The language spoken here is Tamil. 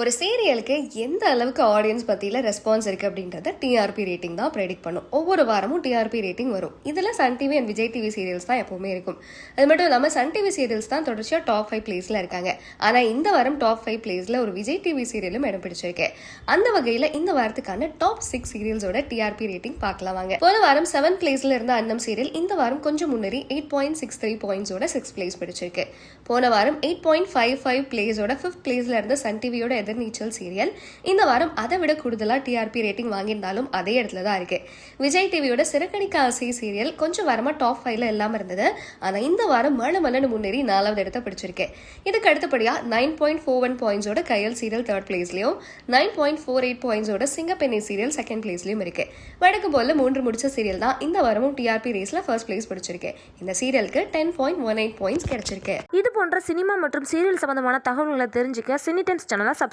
ஒரு சீரியலுக்கு எந்த அளவுக்கு ஆடியன்ஸ் பற்றியில் ரெஸ்பான்ஸ் இருக்குது அப்படின்றத டிஆர்பி ரேட்டிங் தான் ப்ரெடிக்ட் பண்ணும். ஒவ்வொரு வாரமும் டிஆர்பி ரேட்டிங் வரும். இதில் Sun TV and Vijay TV serials தான் எப்போவுமே இருக்கும். அது மட்டும் இல்லாமல் சன் டிவி சீரியல்ஸ் தான் தொடர்ச்சியாக டாப் ஃபைவ் பிளேஸில் இருக்காங்க. ஆனால் இந்த வாரம் டாப் ஃபைவ் பிளேஸில் ஒரு விஜய் டிவி சீரியலும் இடம் பிடிச்சிருக்கு. அந்த வகையில் இந்த வாரத்துக்கான டாப் சிக்ஸ் சீரியல்ஸோட டிஆர்பி ரேட்டிங் பார்க்கலாம் வாங்க. போன வாரம் செவன் பிளேஸில் இருந்த அன்னம் சீரியல் இந்த வாரம் கொஞ்சம் முன்னேறி எயிட் பாயிண்ட் சிக்ஸ் த்ரீ பாயிண்ட்ஸோட சிக்ஸ் பிளேஸ் பிடிச்சிருக்கு. போன வாரம் எயிட் பாயிண்ட் ஃபைவ் ஃபைவ் பிளேஸோட ஃபிஃப்த் பிளேஸில் இருந்த சன் டிவியோட எதிர்நீச்சல் சீரியல் இந்த வாரம் அதை விட கூடுதலாக டிஆர்பி ரேட்டிங் வாங்கியிருந்தாலும் அதே இடத்துல தான் இருக்கு. விஜய் டிவியோட சிறக்கணிக்க ஆசை சீரியல் கொஞ்சம் வாரமாக டாப் ஃபைவ்ல இல்லாமல் இருந்தது. ஆனால் இந்த வாரம் மழை மலன்னு முன்னேறி நாலாவது இடத்த பிடிச்சிருக்கு. இதுக்கு அடுத்தபடியாக நைன் பாயிண்ட் ஃபோர் ஒன் பாயிண்ட்ஸோட கையல் சீரியல் தேர்ட் பிளேஸ்லையும் நைன் பாயிண்ட் ஃபோர் எயிட் பாயிண்ட்ஸோட சிங்கப்பெண்ணை சீரியல் செகண்ட் பிளேஸ்லையும் இருக்கு. வடக்கு போல மூன்று முடிச்ச சீரியல் தான் இந்த வாரமும் டிஆர்பி ரேஸில் ஃபர்ஸ்ட் பிளேஸ் பிடிச்சிருக்கு. இந்த சீரியலுக்கு ten point one eight points கிடைச்சிருக்கு. இது போன்ற சினிமா மற்றும் சீரியல் சம்பந்தமான தகவல்களை தெரிஞ்சுக்க சினி டென்ஸ் சேனலை